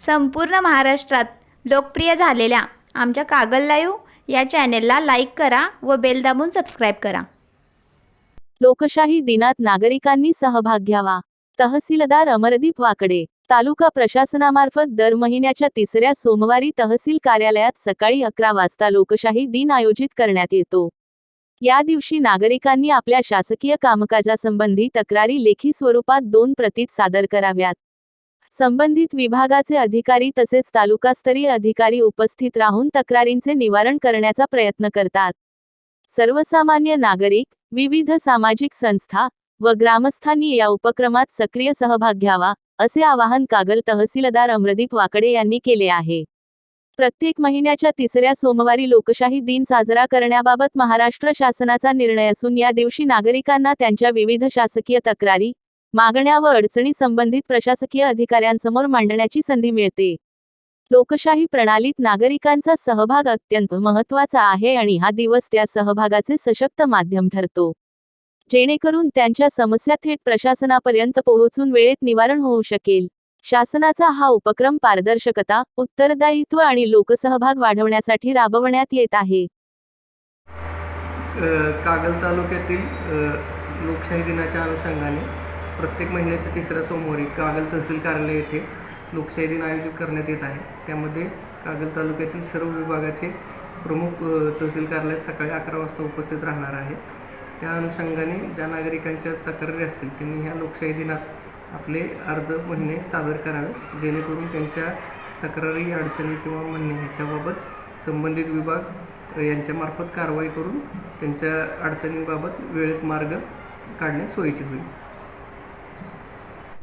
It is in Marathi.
संपूर्ण महाराष्ट्रात लोकप्रिय झालेल्या आमच्या कागल लाईव्ह या चॅनेलला लाईक करा व बेल दाबून सबस्क्राईब करा. लोकशाही दिनात नागरिकांनी सहभाग घ्यावा. तहसीलदार अमरदीप वाकडे तालुका प्रशासनामार्फत दर महिन्याच्या तिसऱ्या सोमवारी तहसील कार्यालयात सकाळी अकरा वाजता लोकशाही दिन आयोजित करण्यात येतो. या दिवशी नागरिकांनी आपल्या शासकीय कामकाजासंबंधी तक्रारी लेखी स्वरूपात दोन प्रतीत सादर कराव्यात. संबंधित विभागाचे अधिकारी तसेच तालुकास्तरीय अधिकारी उपस्थित राहून तक्रारींचे निवारण करण्याचा प्रयत्न करतात. सर्वसामान्य नागरिक विविध सामाजिक संस्था व ग्रामस्थांनी या उपक्रमात सक्रिय सहभाग घ्यावा असे आवाहन कागल तहसीलदार अमरदीप वाकडे यांनी केले आहे. प्रत्येक महिन्याच्या तिसऱ्या सोमवारी लोकशाही दिन साजरा करण्याबाबत महाराष्ट्र शासनाचा निर्णय असून या दिवशी नागरिकांना त्यांच्या विविध शासकीय तक्रारी मागण्या व अडचणी संबंधित प्रशासकीय अधिकाऱ्यांसमोर मांडण्याची संधी मिळते. लोकशाही प्रणालीत नागरिकांचा सहभाग अत्यंत महत्त्वाचा आहे आणि हा दिवस त्या सहभागाचे सशक्त माध्यम ठरतो. जेणेकरून त्यांच्या समस्या थेट प्रशासनापर्यंत पोहोचून वेळेत निवारण होऊ शकेल. शासनाचा हा उपक्रम पारदर्शकता उत्तरदायित्व आणि लोकसहभाग वाढवण्यासाठी राबवण्यात येत आहे. कागल तालुक्यातील लोकशाही दिनाच्या अनुषंगाने प्रत्येक महिन्याच्या तिसऱ्या सोमवारी कागल तहसील कार्यालय येथे लोकशाही दिन आयोजित करण्यात येत आहे. त्यामध्ये कागल तालुक्यातील सर्व विभागाचे प्रमुख तहसील कार्यालयात सकाळी अकरा वाजता उपस्थित राहणार आहेत. त्या अनुषंगाने ज्या नागरिकांच्या तक्रारी असतील त्यांनी ह्या लोकशाही दिनात आपले अर्ज म्हणणे सादर करावे. जेणेकरून त्यांच्या तक्रारी अडचणी किंवा म्हणणे ह्याच्याबाबत संबंधित विभाग यांच्यामार्फत कारवाई करून त्यांच्या अडचणींबाबत वेळेत मार्ग काढणे सोयीचे होईल.